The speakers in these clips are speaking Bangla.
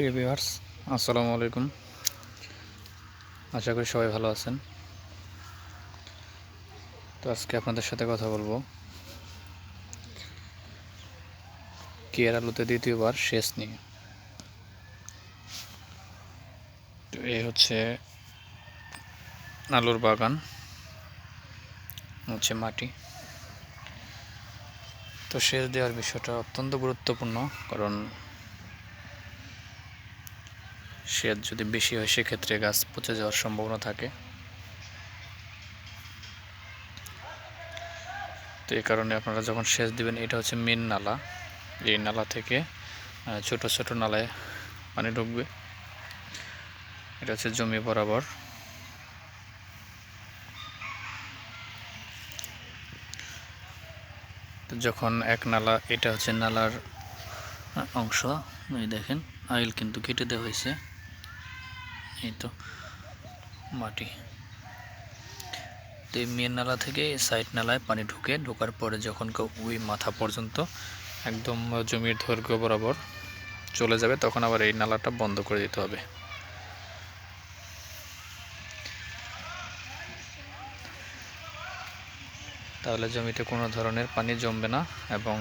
প্রিয় ভিউয়ার্স, আসসালামু আলাইকুম। আশা করি সবাই ভালো আছেন। তো আজকে আপনাদের সাথে কথা বলব। কেয়ার আলুতে দ্বিতীয়বার শেষ নিয়ে। তো এই হচ্ছে আলুর বাগান, হচ্ছে মাটি। তো সেচ দেওয়ার বিষয়টা অত্যন্ত গুরুত্বপূর্ণ, কারণ সেচ যদি বেশি হয়, সেক্ষেত্রে গাছ পচে যাওয়ার সম্ভাবনা থাকে। তো এই কারণে আপনারা যখন সেচ দিবেন, এটা হচ্ছে মেন নালা। এই নালা থেকে ছোট ছোট নালায় পানি ঢুকবে। এটা হচ্ছে জমি বরাবর। যখন এক নালা, এটা হচ্ছে নালার অংশ। এই দেখেন, আইল কিন্তু কেটে দেওয়া হয়েছে। এই তো, মাটি। তো এই মেন নালা থেকে সাইড নালায় পানি ঢুকে ঢোকার পরে যখন ওই মাথা পর্যন্ত একদম জমির দৈর্ঘ্য বরাবর চলে যাবে, তখন আবার এই নালাটা বন্ধ করে দিতে হবে। তাহলে জমিতে কোনো ধরনের পানি জমবে না এবং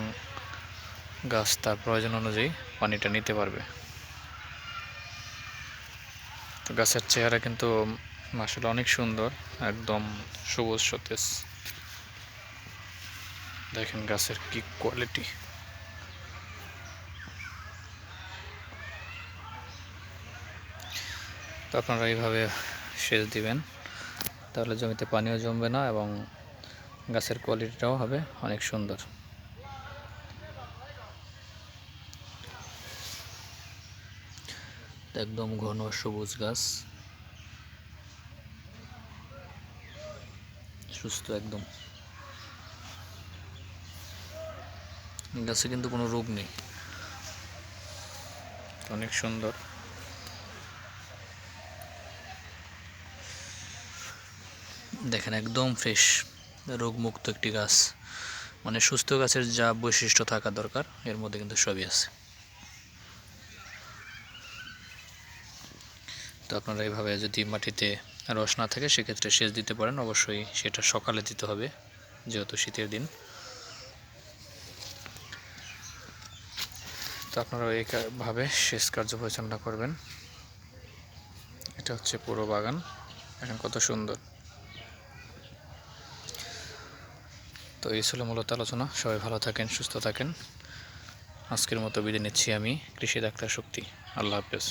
গাছ তার প্রয়োজন অনুযায়ী পানিটা নিতে পারবে। তো গাছের চেহারা কিন্তু আসলে অনেক সুন্দর, একদম সবুজ সতেজ। দেখেন গাছের কি কোয়ালিটি তো আপনারা এইভাবে সেচ দিবেন, তাহলে জমিতে পানিও জমবে না এবং গাছের কোয়ালিটিটাও হবে অনেক সুন্দর। একদম ঘন সবুজ গাছ। সুস্থ একদম। গাছে কিন্তু কোনো রোগ নেই। অনেক সুন্দর। দেখেন একদম ফ্রেশ রোগমুক্ত একটি গাছ। মানে সুস্থ গাছের যা বৈশিষ্ট্য থাকা দরকার এর মধ্যে কিন্তু সবই আছে। তো আপনারা এইভাবে যদি মাটিতে রস না থাকে, সেক্ষেত্রে সেচ দিতে পারেন। অবশ্যই সেটা সকালে দিতে হবে, যেহেতু শীতের দিন। তো আপনারা এইভাবে সেচ কার্য পরিচালনা করবেন। এটা হচ্ছে পুরো বাগান। এখন কত সুন্দর। তো এই ছিল মূলত আলোচনা। সবাই ভালো থাকেন, সুস্থ থাকেন। আজকের মতো বিদায় নিচ্ছি আমি, কৃষি ডাক্তার শক্তি। আল্লাহ হাফেজ।